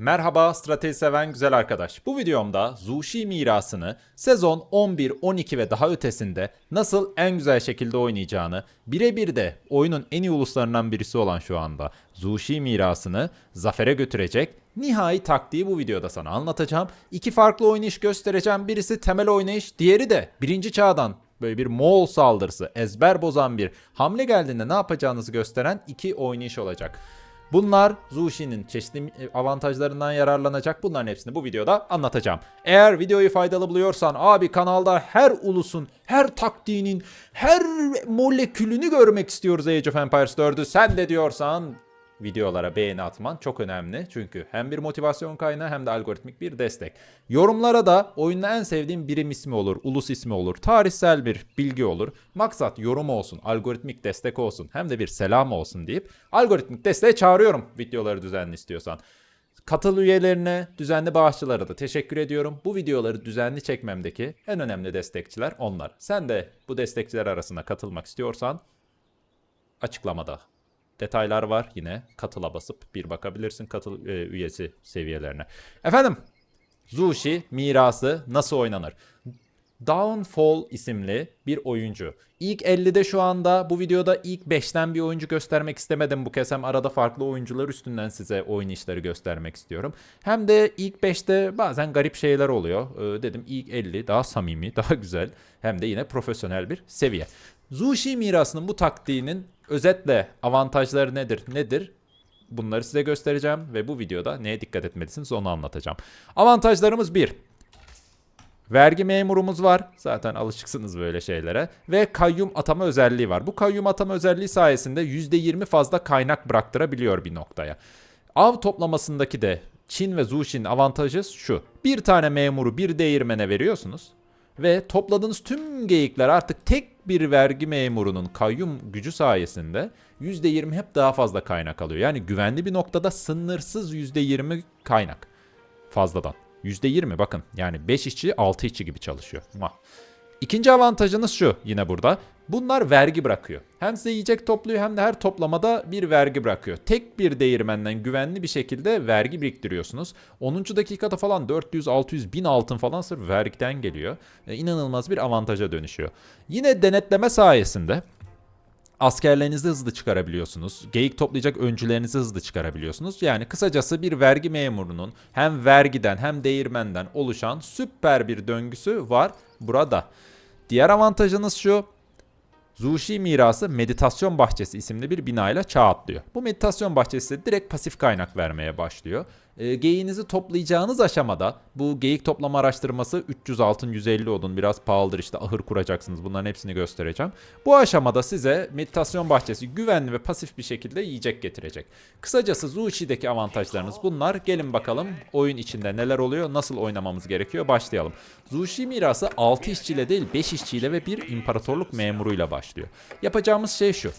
Merhaba strateji seven güzel arkadaş. Bu videomda Zushi mirasını sezon 11, 12 ve daha ötesinde nasıl en güzel şekilde oynayacağını, birebir de oyunun en iyi uluslarından birisi olan şu anda Zushi mirasını zafere götürecek nihai taktiği bu videoda sana anlatacağım. İki farklı oynayış göstereceğim. Birisi temel oynayış, diğeri de birinci çağdan böyle bir Moğol saldırısı, ezber bozan bir hamle geldiğinde ne yapacağınızı gösteren iki oynayış olacak. Bunlar Zushi'nin çeşitli avantajlarından yararlanacak. Bunların hepsini bu videoda anlatacağım. Eğer videoyu faydalı buluyorsan abi kanalda her ulusun, her taktiğinin, her molekülünü görmek istiyoruz Age of Empires 4'ü. Sen de diyorsan videolara beğeni atman çok önemli. Çünkü hem bir motivasyon kaynağı hem de algoritmik bir destek. Yorumlara da oyunda en sevdiğim birim ismi olur, ulus ismi olur, tarihsel bir bilgi olur. Maksat yorum olsun, algoritmik destek olsun hem de bir selam olsun deyip algoritmik desteğe çağırıyorum videoları düzenli istiyorsan. Katıl üyelerine, düzenli bağışçılara da teşekkür ediyorum. Bu videoları düzenli çekmemdeki en önemli destekçiler onlar. Sen de bu destekçiler arasına katılmak istiyorsan açıklamada detaylar var. Yine katıla basıp bir bakabilirsin katıl e, üyesi seviyelerine. Efendim Zushi mirası nasıl oynanır? Downfall isimli bir oyuncu. İlk 50'de şu anda bu videoda ilk 5'ten bir oyuncu göstermek istemedim bu kez. Hem arada farklı oyuncular üstünden size işleri göstermek istiyorum. Hem de ilk 5'te bazen garip şeyler oluyor. Ee, dedim ilk 50 daha samimi, daha güzel. Hem de yine profesyonel bir seviye. Zushi mirasının bu taktiğinin özetle avantajları nedir? Nedir? Bunları size göstereceğim ve bu videoda neye dikkat etmelisiniz onu anlatacağım. Avantajlarımız 1. Vergi memurumuz var. Zaten alışıksınız böyle şeylere. Ve kayyum atama özelliği var. Bu kayyum atama özelliği sayesinde %20 fazla kaynak bıraktırabiliyor bir noktaya. Av toplamasındaki de Çin ve Zushi'nin avantajı şu. Bir tane memuru bir değirmene veriyorsunuz. Ve topladığınız tüm geyikler artık tek bir vergi memurunun kayyum gücü sayesinde %20 hep daha fazla kaynak alıyor. Yani güvenli bir noktada sınırsız %20 kaynak fazladan. %20 bakın yani 5 işçi 6 işçi gibi çalışıyor. İkinci avantajınız şu yine burada. Bunlar vergi bırakıyor. Hem size yiyecek topluyor hem de her toplamada bir vergi bırakıyor. Tek bir değirmenden güvenli bir şekilde vergi biriktiriyorsunuz. 10. dakikada falan 400, 600, 1000 altın falan sırf vergiden geliyor. E, inanılmaz bir avantaja dönüşüyor. Yine denetleme sayesinde askerlerinizi hızlı çıkarabiliyorsunuz. Geyik toplayacak öncülerinizi hızlı çıkarabiliyorsunuz. Yani kısacası bir vergi memurunun hem vergiden hem değirmenden oluşan süper bir döngüsü var burada. Diğer avantajınız şu. Zushi mirası meditasyon bahçesi isimli bir binayla çağ atlıyor. Bu meditasyon bahçesi direkt pasif kaynak vermeye başlıyor. E, geyiğinizi toplayacağınız aşamada bu geyik toplama araştırması 300 altın 150 odun biraz pahalıdır işte ahır kuracaksınız bunların hepsini göstereceğim. Bu aşamada size meditasyon bahçesi güvenli ve pasif bir şekilde yiyecek getirecek. Kısacası Zushi'deki avantajlarınız bunlar. Gelin bakalım oyun içinde neler oluyor nasıl oynamamız gerekiyor başlayalım. Zushi mirası 6 işçiyle değil 5 işçiyle ve bir imparatorluk memuruyla başlıyor. Yapacağımız şey şu.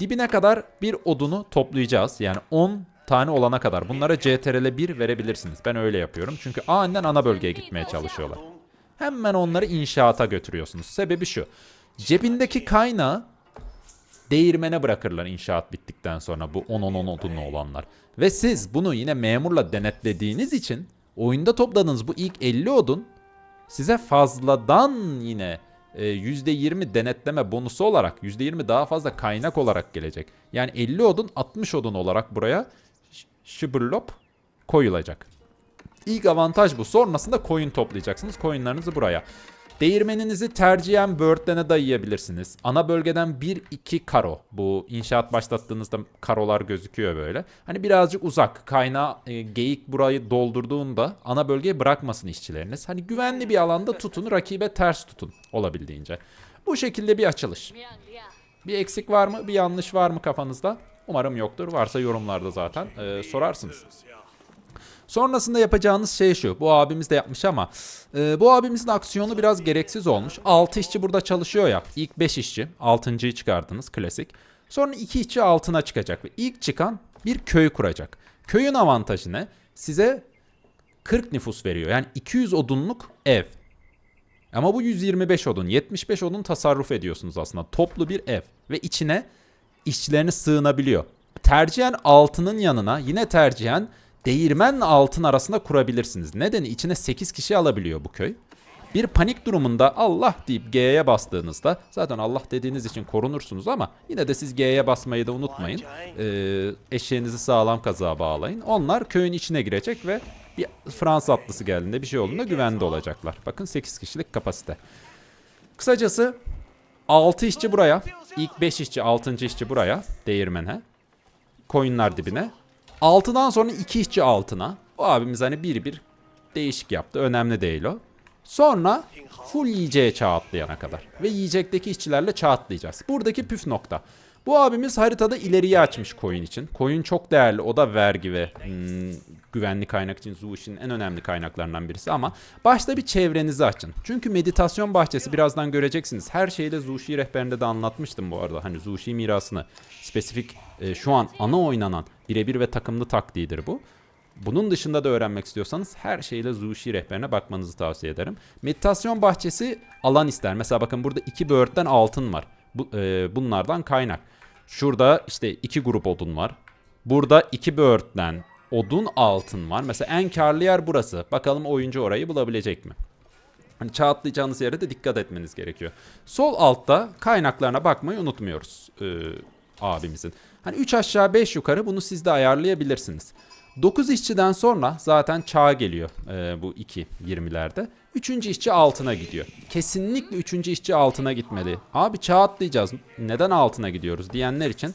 Dibine kadar bir odunu toplayacağız. Yani 10 tane olana kadar. Bunlara CTRL 1 verebilirsiniz. Ben öyle yapıyorum. Çünkü A'nden ana bölgeye gitmeye çalışıyorlar. Hemen onları inşaata götürüyorsunuz. Sebebi şu. Cebindeki kaynağı değirmene bırakırlar inşaat bittikten sonra bu 10-10-10 odunlu olanlar. Ve siz bunu yine memurla denetlediğiniz için oyunda topladığınız bu ilk 50 odun size fazladan yine e, %20 denetleme bonusu olarak %20 daha fazla kaynak olarak gelecek. Yani 50 odun 60 odun olarak buraya şıbırlop koyulacak. İlk avantaj bu. Sonrasında koyun toplayacaksınız. Koyunlarınızı buraya. Değirmeninizi tercihen böğürtlene dayayabilirsiniz. Ana bölgeden 1-2 karo. Bu inşaat başlattığınızda karolar gözüküyor böyle. Hani birazcık uzak. Kaynağı e, geyik burayı doldurduğunda ana bölgeye bırakmasın işçileriniz. Hani güvenli bir alanda tutun. Rakibe ters tutun olabildiğince. Bu şekilde bir açılış. Bir eksik var mı? Bir yanlış var mı kafanızda? Umarım yoktur. Varsa yorumlarda zaten e, sorarsınız. Sonrasında yapacağınız şey şu. Bu abimiz de yapmış ama e, bu abimizin aksiyonu biraz gereksiz olmuş. 6 işçi burada çalışıyor ya. İlk 5 işçi. 6.yı çıkardınız klasik. Sonra 2 işçi altına çıkacak ve ilk çıkan bir köy kuracak. Köyün avantajı ne? Size 40 nüfus veriyor. Yani 200 odunluk ev. Ama bu 125 odun, 75 odun tasarruf ediyorsunuz aslında. Toplu bir ev ve içine işçileriniz sığınabiliyor. Tercihen altının yanına yine tercihen değirmenle altın arasında kurabilirsiniz. Nedeni içine 8 kişi alabiliyor bu köy. Bir panik durumunda Allah deyip G'ye bastığınızda zaten Allah dediğiniz için korunursunuz ama yine de siz G'ye basmayı da unutmayın. Ee, eşeğinizi sağlam kazığa bağlayın. Onlar köyün içine girecek ve bir Fransız atlısı geldiğinde bir şey olduğunda güvende olacaklar. Bakın 8 kişilik kapasite. Kısacası 6 işçi buraya. İlk 5 işçi 6. işçi buraya değirmene. Koyunlar dibine. 6'dan sonra 2 işçi altına. O abimiz hani bir bir değişik yaptı. Önemli değil o. Sonra full yiyeceğe çağ atlayana kadar. Ve yiyecekteki işçilerle çağ atlayacağız. Buradaki püf nokta. Bu abimiz haritada ileriye açmış koyun için. Koyun çok değerli. O da vergi ve hmm, güvenli kaynak için Zush'in en önemli kaynaklarından birisi. Ama başta bir çevrenizi açın. Çünkü meditasyon bahçesi birazdan göreceksiniz. Her şeyi Zushi rehberinde de anlatmıştım bu arada. Hani Zushi mirasını spesifik e, şu an ana oynanan birebir ve takımlı taktiğidir bu. Bunun dışında da öğrenmek istiyorsanız her şeyle Zushi rehberine bakmanızı tavsiye ederim. Meditasyon bahçesi alan ister. Mesela bakın burada iki böğürtten altın var. Bu, e, bunlardan kaynak. Şurada işte iki grup odun var. Burada iki böğürtten odun altın var. Mesela en karlı yer burası. Bakalım oyuncu orayı bulabilecek mi? Hani çağ atlayacağınız yere de dikkat etmeniz gerekiyor. Sol altta kaynaklarına bakmayı unutmuyoruz e, abimizin. Hani 3 aşağı 5 yukarı bunu siz de ayarlayabilirsiniz. 9 işçiden sonra zaten çağ geliyor e, bu 2 20'lerde. 3. işçi altına gidiyor. Kesinlikle 3. işçi altına gitmeli. Abi çağ atlayacağız. Neden altına gidiyoruz diyenler için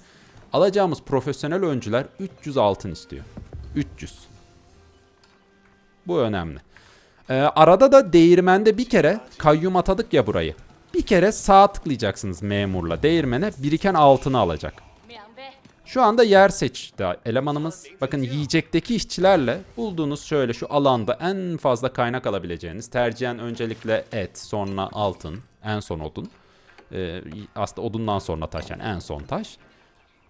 alacağımız profesyonel öncüler 300 altın istiyor. 300. Bu önemli. Ee, arada da değirmende bir kere kayyum atadık ya burayı. Bir kere sağ tıklayacaksınız memurla değirmene biriken altını alacak. Şu anda yer seçti elemanımız. Bakın yiyecekteki işçilerle bulduğunuz şöyle şu alanda en fazla kaynak alabileceğiniz tercihen öncelikle et, sonra altın, en son odun. Ee, aslında odundan sonra taş yani en son taş.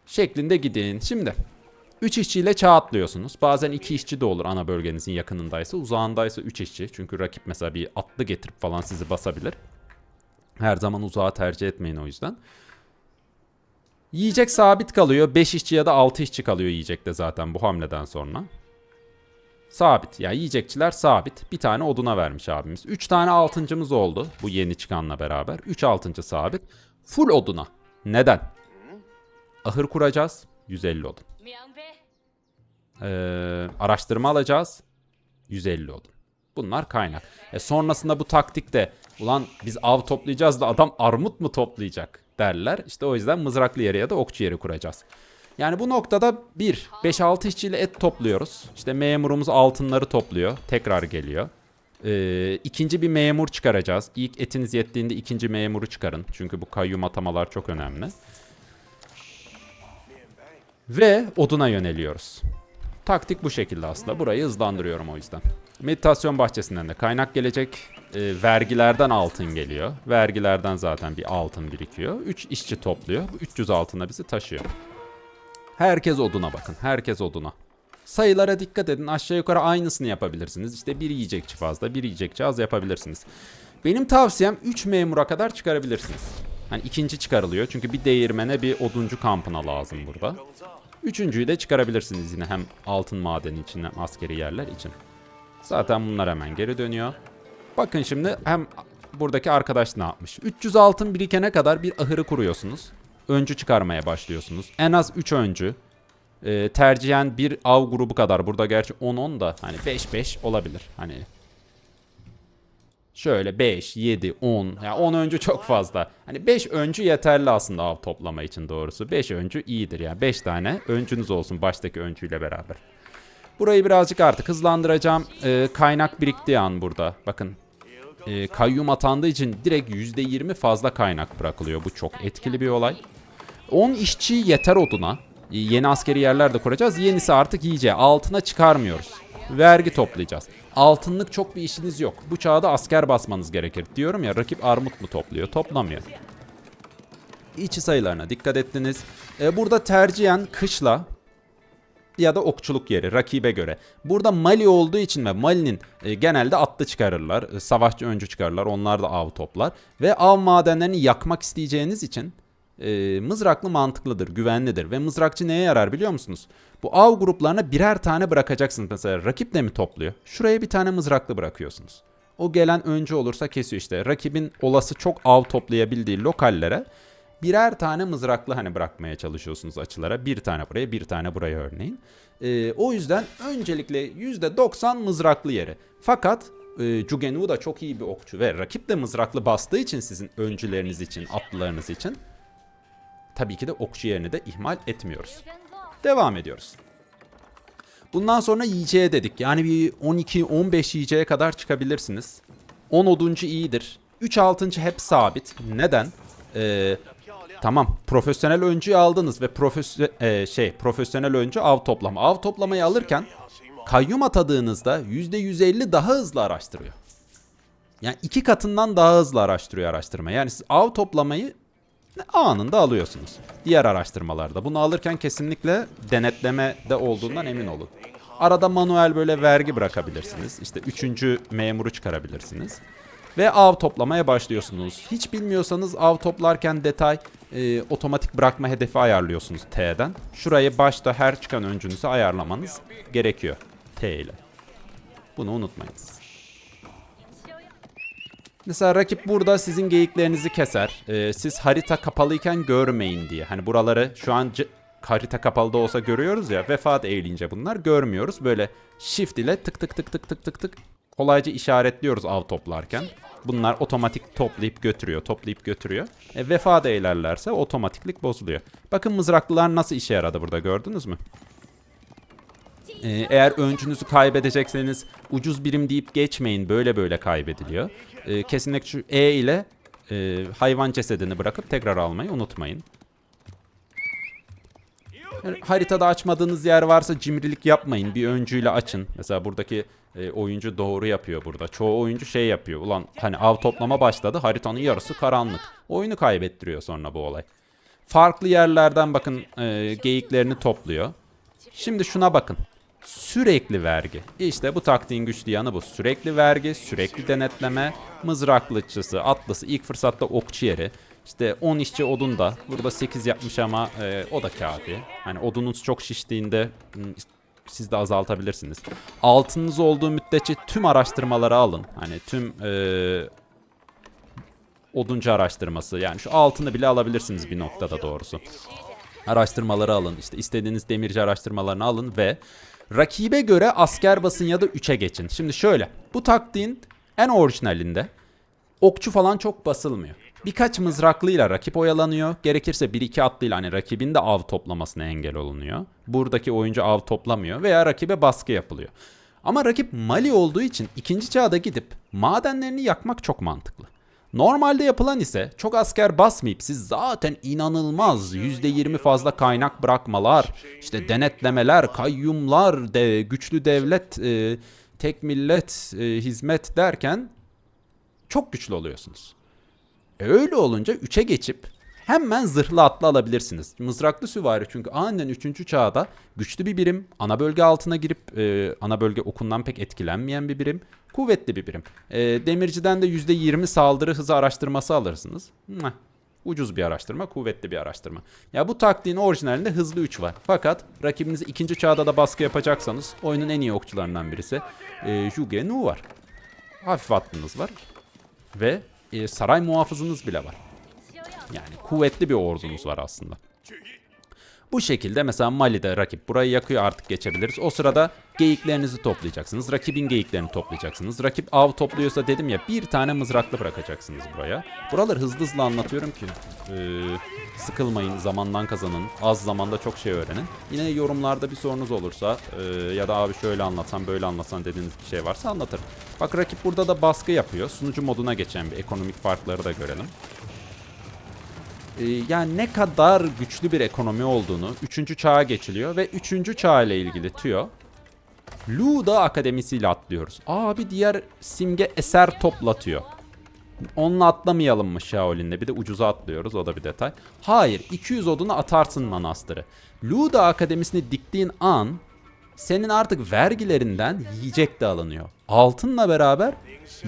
Şeklinde gidin. Şimdi 3 işçiyle çağ atlıyorsunuz. Bazen 2 işçi de olur ana bölgenizin yakınındaysa. Uzağındaysa 3 işçi. Çünkü rakip mesela bir atlı getirip falan sizi basabilir. Her zaman uzağa tercih etmeyin o yüzden. Yiyecek sabit kalıyor. 5 işçi ya da 6 işçi kalıyor yiyecekte zaten bu hamleden sonra. Sabit. Ya yani yiyecekçiler sabit. Bir tane oduna vermiş abimiz. 3 tane altıncımız oldu bu yeni çıkanla beraber. 3 altıncı sabit. Full oduna. Neden? Ahır kuracağız. 150 odun. Ee, araştırma alacağız. 150 odun. Bunlar kaynak. E sonrasında bu taktikte ulan biz av toplayacağız da adam armut mu toplayacak derler. İşte o yüzden mızraklı yere ya da okçu yeri kuracağız. Yani bu noktada bir 5-6 işçiyle et topluyoruz. İşte memurumuz altınları topluyor. Tekrar geliyor. Ee, ikinci bir memur çıkaracağız. İlk etiniz yettiğinde ikinci memuru çıkarın. Çünkü bu kayyum atamalar çok önemli. Ve oduna yöneliyoruz. Taktik bu şekilde aslında. Burayı hızlandırıyorum o yüzden. Meditasyon bahçesinden de kaynak gelecek. Ee, vergilerden altın geliyor. Vergilerden zaten bir altın birikiyor. 3 işçi topluyor. Bu 300 altına bizi taşıyor. Herkes oduna bakın. Herkes oduna. Sayılara dikkat edin. Aşağı yukarı aynısını yapabilirsiniz. İşte bir yiyecekçi fazla, bir yiyecekçi az yapabilirsiniz. Benim tavsiyem 3 memura kadar çıkarabilirsiniz. Hani ikinci çıkarılıyor. Çünkü bir değirmene bir oduncu kampına lazım burada. Üçüncüyü de çıkarabilirsiniz yine hem altın madeni için hem askeri yerler için. Zaten bunlar hemen geri dönüyor. Bakın şimdi hem buradaki arkadaş ne yapmış? 300 altın birikene kadar bir ahırı kuruyorsunuz. Öncü çıkarmaya başlıyorsunuz. En az 3 öncü. Ee, tercihen bir av grubu kadar. Burada gerçi 10-10 da hani 5-5 olabilir. Hani Şöyle 5, 7, 10. Ya yani 10 öncü çok fazla. Hani 5 öncü yeterli aslında av toplama için doğrusu. 5 öncü iyidir yani. 5 tane öncünüz olsun baştaki öncüyle beraber. Burayı birazcık artık hızlandıracağım. Ee, kaynak biriktiği an burada. Bakın. Ee, kayyum atandığı için direkt %20 fazla kaynak bırakılıyor. Bu çok etkili bir olay. 10 işçi yeter oduna. Ee, Yeni askeri yerler de kuracağız. Yenisi artık iyice altına çıkarmıyoruz. Vergi toplayacağız. Altınlık çok bir işiniz yok. Bu çağda asker basmanız gerekir. Diyorum ya rakip armut mu topluyor? Toplamıyor. İçi sayılarına dikkat ettiniz. Ee, burada tercihen kışla ya da okçuluk yeri rakibe göre. Burada Mali olduğu için ve Mali'nin e, genelde atlı çıkarırlar. E, savaşçı öncü çıkarırlar. Onlar da av toplar. Ve av madenlerini yakmak isteyeceğiniz için e, mızraklı mantıklıdır, güvenlidir ve mızrakçı neye yarar biliyor musunuz? Bu av gruplarına birer tane bırakacaksınız mesela. Rakip de mi topluyor? Şuraya bir tane mızraklı bırakıyorsunuz. O gelen öncü olursa kesiyor işte. Rakibin olası çok av toplayabildiği lokallere birer tane mızraklı hani bırakmaya çalışıyorsunuz açılara. Bir tane buraya, bir tane buraya örneğin. Ee, o yüzden öncelikle %90 mızraklı yeri. Fakat e, Jugenu da çok iyi bir okçu ve rakip de mızraklı bastığı için sizin öncüleriniz için, atlılarınız için tabii ki de okçu yerini de ihmal etmiyoruz. Devam ediyoruz. Bundan sonra yiyeceğe dedik. Yani bir 12-15 yiyeceğe kadar çıkabilirsiniz. 10 oduncu iyidir. 3 altıncı hep sabit. Neden? Ee, tamam profesyonel öncüyü aldınız ve profesyo- e, şey profesyonel öncü av toplama. Av toplamayı alırken kayyum atadığınızda %150 daha hızlı araştırıyor. Yani iki katından daha hızlı araştırıyor araştırma. Yani siz av toplamayı anında alıyorsunuz. Diğer araştırmalarda. Bunu alırken kesinlikle denetleme de olduğundan emin olun. Arada manuel böyle vergi bırakabilirsiniz. İşte üçüncü memuru çıkarabilirsiniz. Ve av toplamaya başlıyorsunuz. Hiç bilmiyorsanız av toplarken detay e, otomatik bırakma hedefi ayarlıyorsunuz T'den. Şurayı başta her çıkan öncünüzü ayarlamanız gerekiyor T ile. Bunu unutmayınız. Mesela rakip burada sizin geyiklerinizi keser. Ee, siz harita kapalıyken görmeyin diye. Hani buraları şu an harita kapalı da olsa görüyoruz ya. Vefat eğilince bunlar görmüyoruz. Böyle shift ile tık tık tık tık tık tık tık kolayca işaretliyoruz av toplarken. Bunlar otomatik toplayıp götürüyor, toplayıp götürüyor. E, vefat eğilerlerse otomatiklik bozuluyor. Bakın mızraklılar nasıl işe yaradı burada gördünüz mü? Ee, eğer öncünüzü kaybedecekseniz ucuz birim deyip geçmeyin. Böyle böyle kaybediliyor. Ee, kesinlikle şu E ile e, hayvan cesedini bırakıp tekrar almayı unutmayın. Haritada açmadığınız yer varsa cimrilik yapmayın. Bir öncüyle açın. Mesela buradaki e, oyuncu doğru yapıyor burada. Çoğu oyuncu şey yapıyor. Ulan hani av toplama başladı. Haritanın yarısı karanlık. Oyunu kaybettiriyor sonra bu olay. Farklı yerlerden bakın e, geyiklerini topluyor. Şimdi şuna bakın. Sürekli vergi. İşte bu taktiğin güçlü yanı bu. Sürekli vergi, sürekli denetleme, mızraklıçısı, atlısı, ilk fırsatta okçu yeri. İşte 10 işçi odun da. Burada 8 yapmış ama e, o da kafi. Hani odunuz çok şiştiğinde siz de azaltabilirsiniz. Altınız olduğu müddetçe tüm araştırmaları alın. Hani tüm e, oduncu araştırması. Yani şu altını bile alabilirsiniz bir noktada doğrusu araştırmaları alın. İşte istediğiniz demirci araştırmalarını alın ve rakibe göre asker basın ya da 3'e geçin. Şimdi şöyle. Bu taktiğin en orijinalinde okçu falan çok basılmıyor. Birkaç mızraklıyla rakip oyalanıyor. Gerekirse 1-2 atlıyla hani rakibin de av toplamasına engel olunuyor. Buradaki oyuncu av toplamıyor veya rakibe baskı yapılıyor. Ama rakip Mali olduğu için ikinci çağda gidip madenlerini yakmak çok mantıklı. Normalde yapılan ise çok asker basmayıp siz zaten inanılmaz %20 fazla kaynak bırakmalar, işte denetlemeler, kayyumlar, de, güçlü devlet, e, tek millet, e, hizmet derken çok güçlü oluyorsunuz. E öyle olunca 3'e geçip hemen zırhlı atlı alabilirsiniz. Mızraklı süvari çünkü aniden 3. çağda güçlü bir birim, ana bölge altına girip e, ana bölge okundan pek etkilenmeyen bir birim, kuvvetli bir birim. E, demirciden de %20 saldırı hızı araştırması alırsınız. Mwah. Ucuz bir araştırma, kuvvetli bir araştırma. Ya bu taktiğin orijinalinde hızlı 3 var. Fakat rakibiniz ikinci çağda da baskı yapacaksanız oyunun en iyi okçularından birisi e, Juge Nu var. Hafif attınız var. Ve e, saray muhafızınız bile var. Yani kuvvetli bir ordunuz var aslında. Bu şekilde mesela Mali'de rakip burayı yakıyor artık geçebiliriz. O sırada geyiklerinizi toplayacaksınız. Rakibin geyiklerini toplayacaksınız. Rakip av topluyorsa dedim ya bir tane mızraklı bırakacaksınız buraya. Buraları hızlı hızlı anlatıyorum ki e, sıkılmayın zamandan kazanın. Az zamanda çok şey öğrenin. Yine yorumlarda bir sorunuz olursa e, ya da abi şöyle anlatsam böyle anlatsan dediğiniz bir şey varsa anlatırım. Bak rakip burada da baskı yapıyor. Sunucu moduna geçen bir ekonomik farkları da görelim. Ee, yani ne kadar güçlü bir ekonomi olduğunu 3. çağa geçiliyor ve 3. çağ ile ilgili tüyo Luda Akademisi ile atlıyoruz. Abi diğer simge eser toplatıyor. Onunla atlamayalım mı Shaolin'le? Bir de ucuza atlıyoruz. O da bir detay. Hayır. 200 odunu atarsın manastırı. Luda Akademisi'ni diktiğin an senin artık vergilerinden yiyecek de alınıyor. Altınla beraber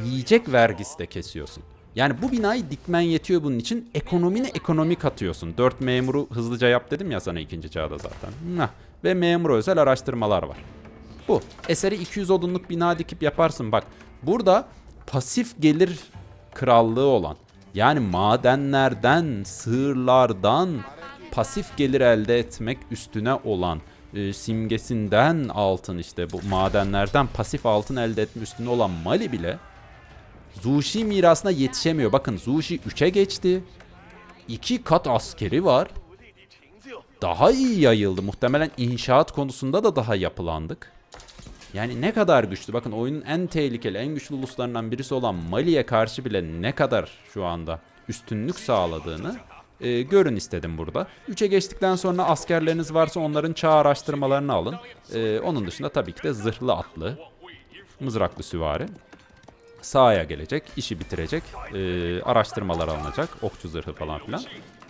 yiyecek vergisi de kesiyorsun. Yani bu binayı dikmen yetiyor bunun için. Ekonomine ekonomi katıyorsun. 4 memuru hızlıca yap dedim ya sana ikinci çağda zaten. Hah. Ve memur özel araştırmalar var. Bu. Eseri 200 odunluk bina dikip yaparsın. Bak burada pasif gelir krallığı olan yani madenlerden, sığırlardan pasif gelir elde etmek üstüne olan e, simgesinden altın işte bu madenlerden pasif altın elde etme üstüne olan Mali bile Zushi mirasına yetişemiyor. Bakın Zushi 3'e geçti. 2 kat askeri var. Daha iyi yayıldı. Muhtemelen inşaat konusunda da daha yapılandık. Yani ne kadar güçlü. Bakın oyunun en tehlikeli, en güçlü uluslarından birisi olan Mali'ye karşı bile ne kadar şu anda üstünlük sağladığını e, görün istedim burada. 3'e geçtikten sonra askerleriniz varsa onların çağ araştırmalarını alın. E, onun dışında tabii ki de zırhlı atlı, mızraklı süvari. Sahaya gelecek, işi bitirecek, e, araştırmalar alınacak, okçu zırhı falan filan.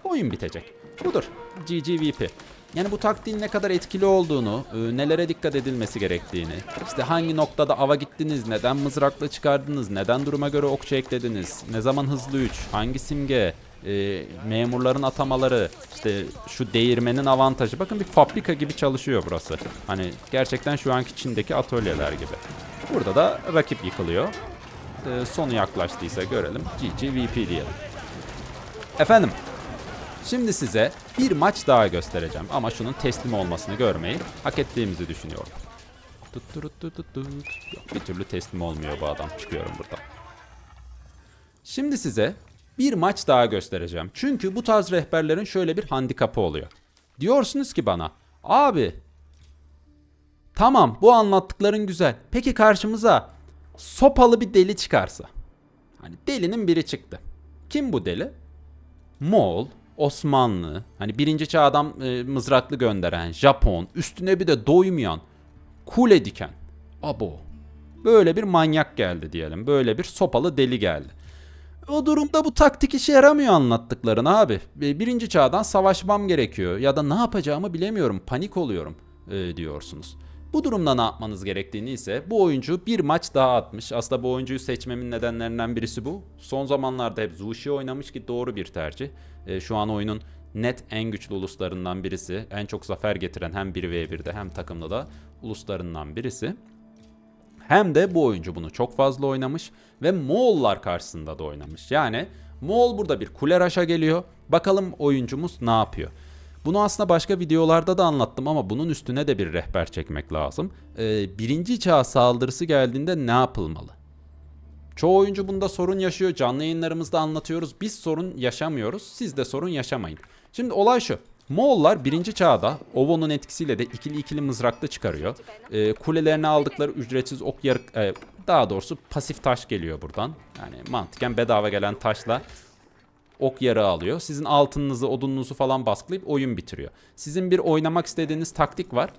Oyun bitecek. Budur. GGVP. Yani bu taktiğin ne kadar etkili olduğunu, e, nelere dikkat edilmesi gerektiğini, işte hangi noktada ava gittiniz, neden mızrakla çıkardınız, neden duruma göre okçu eklediniz, ne zaman hızlı 3, hangi simge, e, memurların atamaları, işte şu değirmenin avantajı. Bakın bir fabrika gibi çalışıyor burası. Hani gerçekten şu anki Çin'deki atölyeler gibi. Burada da rakip yıkılıyor. E, sonu yaklaştıysa görelim. GGVP diyelim. Efendim, Şimdi size bir maç daha göstereceğim ama şunun teslim olmasını görmeyi hak ettiğimizi düşünüyorum. Yok, bir türlü teslim olmuyor bu adam. Çıkıyorum buradan. Şimdi size bir maç daha göstereceğim. Çünkü bu tarz rehberlerin şöyle bir handikapı oluyor. Diyorsunuz ki bana, abi tamam bu anlattıkların güzel. Peki karşımıza sopalı bir deli çıkarsa? Hani delinin biri çıktı. Kim bu deli? Moğol, Osmanlı, hani birinci çağdan e, mızraklı gönderen, Japon, üstüne bir de doymayan, kule diken. Abo. Böyle bir manyak geldi diyelim. Böyle bir sopalı deli geldi. O durumda bu taktik işe yaramıyor anlattıkların abi. E, Birinci çağdan savaşmam gerekiyor ya da ne yapacağımı bilemiyorum, panik oluyorum e, diyorsunuz. Bu durumda ne yapmanız gerektiğini ise bu oyuncu bir maç daha atmış. Aslında bu oyuncuyu seçmemin nedenlerinden birisi bu. Son zamanlarda hep Zushi oynamış ki doğru bir tercih. E, şu an oyunun net en güçlü uluslarından birisi. En çok zafer getiren hem 1v1'de hem takımda da uluslarından birisi. Hem de bu oyuncu bunu çok fazla oynamış ve Moğollar karşısında da oynamış. Yani Moğol burada bir kule raşa geliyor. Bakalım oyuncumuz ne yapıyor? Bunu aslında başka videolarda da anlattım ama bunun üstüne de bir rehber çekmek lazım. Ee, birinci çağ saldırısı geldiğinde ne yapılmalı? Çoğu oyuncu bunda sorun yaşıyor. Canlı yayınlarımızda anlatıyoruz. Biz sorun yaşamıyoruz. Siz de sorun yaşamayın. Şimdi olay şu. Moğollar birinci çağda Ovo'nun etkisiyle de ikili ikili mızraklı çıkarıyor. Ee, kulelerine aldıkları ücretsiz ok yarık... e, daha doğrusu pasif taş geliyor buradan. Yani mantıken bedava gelen taşla ok yarığı alıyor. Sizin altınınızı, odununuzu falan baskılayıp oyun bitiriyor. Sizin bir oynamak istediğiniz taktik var.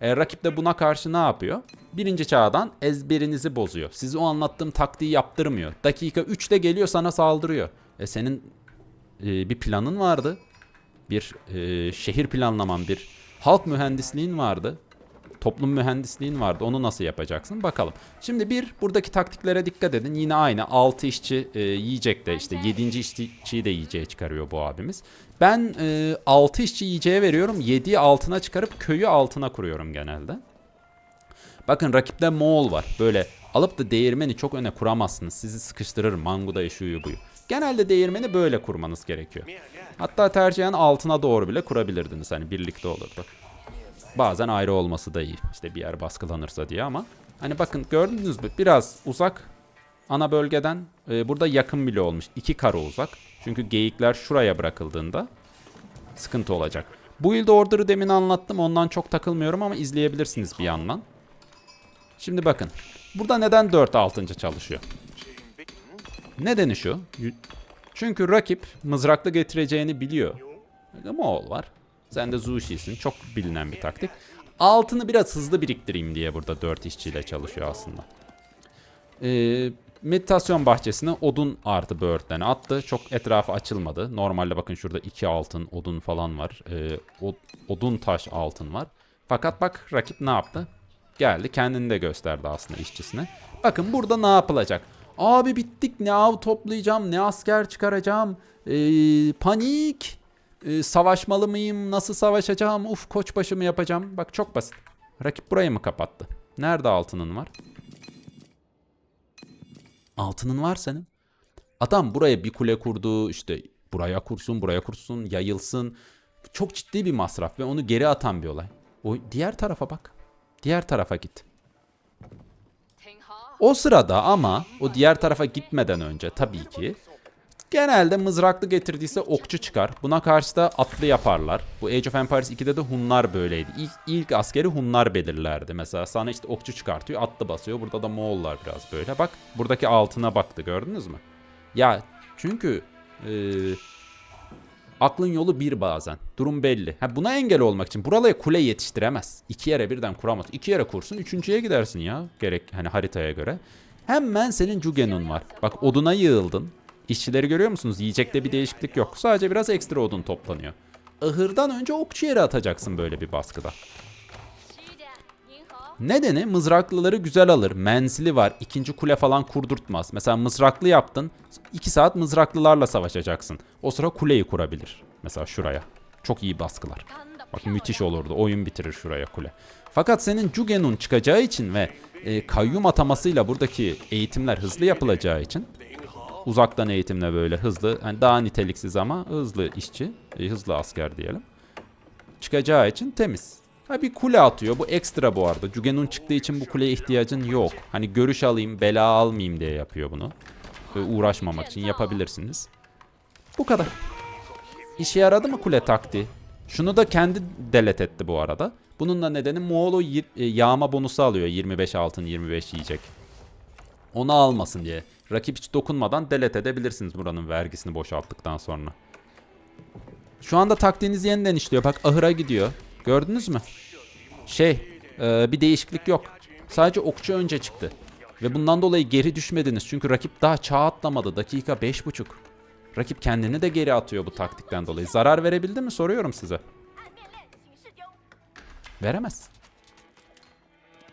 E, rakip de buna karşı ne yapıyor? Birinci çağdan ezberinizi bozuyor. Size o anlattığım taktiği yaptırmıyor. Dakika 3'te geliyor sana saldırıyor. E senin e, bir planın vardı. Bir e, şehir planlaman, bir halk mühendisliğin vardı. Toplum mühendisliğin vardı. Onu nasıl yapacaksın? Bakalım. Şimdi bir buradaki taktiklere dikkat edin. Yine aynı 6 işçi e, yiyecek de işte 7. işçiyi de yiyeceğe çıkarıyor bu abimiz. Ben e, 6 işçi yiyeceğe veriyorum. 7'yi altına çıkarıp köyü altına kuruyorum genelde. Bakın rakipte Moğol var. Böyle alıp da değirmeni çok öne kuramazsınız. Sizi sıkıştırır mangudayı şuyu buyu. Genelde değirmeni böyle kurmanız gerekiyor. Hatta tercihen altına doğru bile kurabilirdiniz. Hani birlikte olurdu. Bazen ayrı olması da iyi. İşte bir yer baskılanırsa diye ama. Hani bakın gördünüz mü? Biraz uzak ana bölgeden. e, burada yakın bile olmuş. İki karo uzak. Çünkü geyikler şuraya bırakıldığında sıkıntı olacak. Build order'ı demin anlattım. Ondan çok takılmıyorum ama izleyebilirsiniz bir yandan. Şimdi bakın. Burada neden 4 altıncı çalışıyor? Nedeni şu. Çünkü rakip mızraklı getireceğini biliyor. Moğol var. Sen de Zushi'sin. Çok bilinen bir taktik. Altını biraz hızlı biriktireyim diye burada 4 işçiyle çalışıyor aslında. Ee, meditasyon bahçesine odun artı böğürtleni attı. Çok etrafı açılmadı. Normalde bakın şurada 2 altın odun falan var. Ee, odun taş altın var. Fakat bak rakip ne yaptı? Geldi kendini de gösterdi aslında işçisine. Bakın burada ne yapılacak? Abi bittik ne av toplayacağım ne asker çıkaracağım. Ee, panik. Ee, savaşmalı mıyım nasıl savaşacağım uf koçbaşı mı yapacağım. Bak çok basit. Rakip burayı mı kapattı? Nerede altının var? Altının var senin. Adam buraya bir kule kurdu işte buraya kursun buraya kursun yayılsın. Çok ciddi bir masraf ve onu geri atan bir olay. O diğer tarafa bak. Diğer tarafa git. O sırada ama o diğer tarafa gitmeden önce tabii ki genelde mızraklı getirdiyse okçu çıkar. Buna karşı da atlı yaparlar. Bu Age of Empires 2'de de Hunlar böyleydi. İlk, ilk askeri Hunlar belirlerdi. Mesela sana işte okçu çıkartıyor, atlı basıyor. Burada da Moğollar biraz böyle. Bak buradaki altına baktı gördünüz mü? Ya çünkü eee, aklın yolu bir bazen. Durum belli. Ha, buna engel olmak için buralara kule yetiştiremez. İki yere birden kuramaz. İki yere kursun üçüncüye gidersin ya. Gerek hani haritaya göre. Hemen senin Jugen'un var. Bak oduna yığıldın. İşçileri görüyor musunuz? Yiyecekte bir değişiklik yok. Sadece biraz ekstra odun toplanıyor. Ahırdan önce okçu yere atacaksın böyle bir baskıda. Nedeni mızraklıları güzel alır. Menzili var. ikinci kule falan kurdurtmaz. Mesela mızraklı yaptın. 2 saat mızraklılarla savaşacaksın. O sıra kuleyi kurabilir. Mesela şuraya. Çok iyi baskılar. Bak müthiş olurdu. Oyun bitirir şuraya kule. Fakat senin Jugen'un çıkacağı için ve e, kayyum atamasıyla buradaki eğitimler hızlı yapılacağı için uzaktan eğitimle böyle hızlı, yani daha niteliksiz ama hızlı işçi, e, hızlı asker diyelim. Çıkacağı için temiz. Ha bir kule atıyor. Bu ekstra bu arada. Jugenun çıktığı için bu kuleye ihtiyacın yok. Hani görüş alayım, bela almayayım diye yapıyor bunu. Ve uğraşmamak için yapabilirsiniz. Bu kadar. İşe yaradı mı kule taktiği? Şunu da kendi delet etti bu arada. Bunun da nedeni Moğol'u e, yağma bonusu alıyor. 25 altın 25 yiyecek. Onu almasın diye. Rakip hiç dokunmadan delete edebilirsiniz buranın vergisini boşalttıktan sonra. Şu anda taktiğiniz yeniden işliyor. Bak ahıra gidiyor. Gördünüz mü? Şey e, bir değişiklik yok. Sadece okçu önce çıktı. Ve bundan dolayı geri düşmediniz. Çünkü rakip daha çağ atlamadı. Dakika 5.5. Rakip kendini de geri atıyor bu taktikten dolayı. Zarar verebildi mi soruyorum size. Veremez.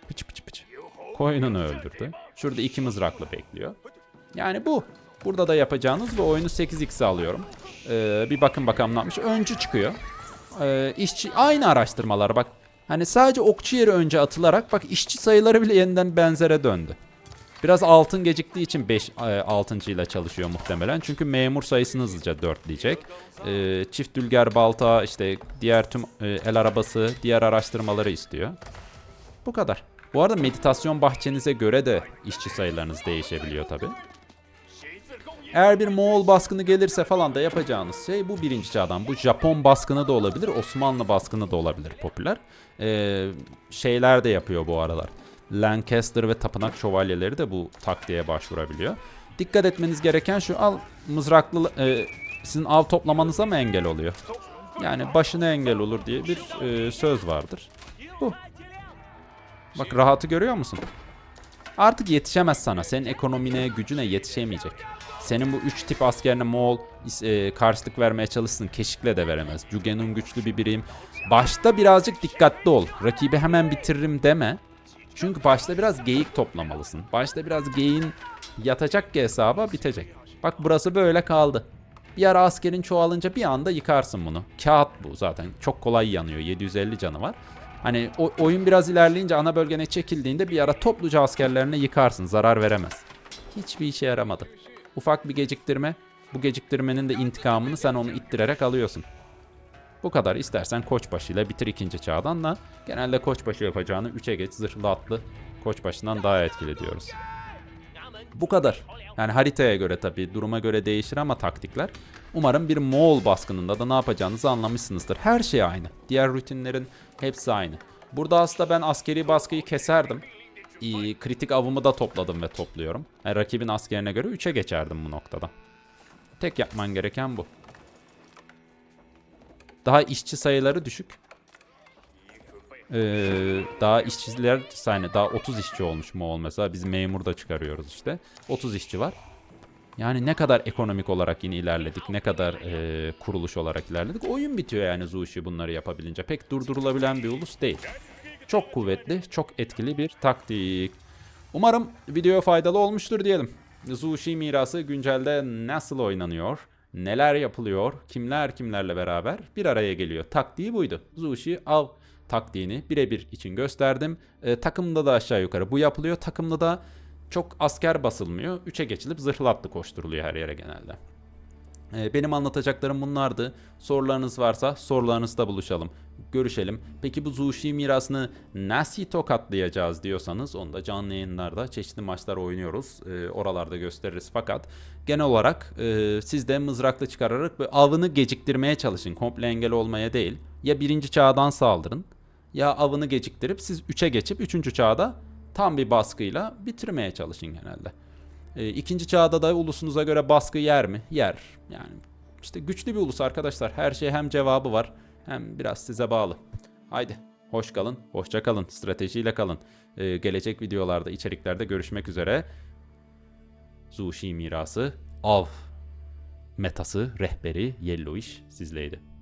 Pıç pıç pıç. Koyununu öldürdü. Şurada iki mızrakla bekliyor. Yani bu. Burada da yapacağınız bu oyunu 8x'e alıyorum. Ee, bir bakın bakalım ne yapmış. Öncü çıkıyor. Ee, işçi aynı araştırmalar bak. Hani sadece okçu yeri önce atılarak bak işçi sayıları bile yeniden benzere döndü. Biraz altın geciktiği için 5 altıncıyla çalışıyor muhtemelen. Çünkü memur sayısını hızlıca dörtleyecek. Ee, çift dülger balta, işte diğer tüm e, el arabası, diğer araştırmaları istiyor. Bu kadar. Bu arada meditasyon bahçenize göre de işçi sayılarınız değişebiliyor tabi. Eğer bir Moğol baskını gelirse falan da yapacağınız şey bu birinci çağdan. Bu Japon baskını da olabilir, Osmanlı baskını da olabilir popüler. Ee, şeyler de yapıyor bu aralar. Lancaster ve tapınak şövalyeleri de bu taktiğe başvurabiliyor. Dikkat etmeniz gereken şu al mızraklı e, sizin av toplamanıza mı engel oluyor? Yani başına engel olur diye bir e, söz vardır. Bu. Bak rahatı görüyor musun? Artık yetişemez sana. Senin ekonomine, gücüne yetişemeyecek. Senin bu üç tip askerine Moğol e, karşılık vermeye çalışsın. Keşikle de veremez. Jugen'un güçlü bir birim. Başta birazcık dikkatli ol. Rakibi hemen bitiririm deme. Çünkü başta biraz geyik toplamalısın. Başta biraz geyin yatacak ki hesaba bitecek. Bak burası böyle kaldı. Bir ara askerin çoğalınca bir anda yıkarsın bunu. Kağıt bu zaten. Çok kolay yanıyor. 750 canı var. Hani o, oyun biraz ilerleyince ana bölgene çekildiğinde bir ara topluca askerlerine yıkarsın. Zarar veremez. Hiçbir işe yaramadı. Ufak bir geciktirme. Bu geciktirmenin de intikamını sen onu ittirerek alıyorsun. Bu kadar. İstersen koçbaşıyla bitir ikinci çağdan da genelde koçbaşı yapacağını 3'e geç zırhlı atlı koçbaşından daha etkili diyoruz. Bu kadar. Yani haritaya göre tabii duruma göre değişir ama taktikler. Umarım bir Moğol baskınında da ne yapacağınızı anlamışsınızdır. Her şey aynı. Diğer rutinlerin hepsi aynı. Burada aslında ben askeri baskıyı keserdim. İyi, kritik avımı da topladım ve topluyorum. Yani rakibin askerine göre 3'e geçerdim bu noktada. Tek yapman gereken bu. Daha işçi sayıları düşük. Ee, daha işçiler yani daha 30 işçi olmuş Moğol mesela. Biz memur da çıkarıyoruz işte. 30 işçi var. Yani ne kadar ekonomik olarak yine ilerledik, ne kadar e, kuruluş olarak ilerledik. Oyun bitiyor yani Zushi bunları yapabilince. Pek durdurulabilen bir ulus değil. Çok kuvvetli, çok etkili bir taktik. Umarım videoya faydalı olmuştur diyelim. Zushi mirası güncelde nasıl oynanıyor? Neler yapılıyor? Kimler kimlerle beraber bir araya geliyor? Taktiği buydu. Zushi av taktiğini birebir için gösterdim. E, takımda da aşağı yukarı bu yapılıyor. Takımda da çok asker basılmıyor. 3'e geçilip zırhlı atlı koşturuluyor her yere genelde. Ee, Benim anlatacaklarım bunlardı. Sorularınız varsa sorularınızda buluşalım. Görüşelim. Peki bu Zushi mirasını nasıl tokatlayacağız diyorsanız onu da canlı yayınlarda çeşitli maçlar oynuyoruz. Ee, oralarda gösteririz. Fakat genel olarak e, siz de mızrakla çıkararak avını geciktirmeye çalışın. Komple engel olmaya değil. Ya birinci çağdan saldırın ya avını geciktirip siz 3'e geçip 3. çağda tam bir baskıyla bitirmeye çalışın genelde. E, ikinci çağda da ulusunuza göre baskı yer mi? Yer. Yani işte güçlü bir ulus arkadaşlar. Her şey hem cevabı var hem biraz size bağlı. Haydi hoş kalın, hoşça kalın, stratejiyle kalın. E, gelecek videolarda, içeriklerde görüşmek üzere. Zushi mirası, av metası, rehberi Yellowish sizleydi.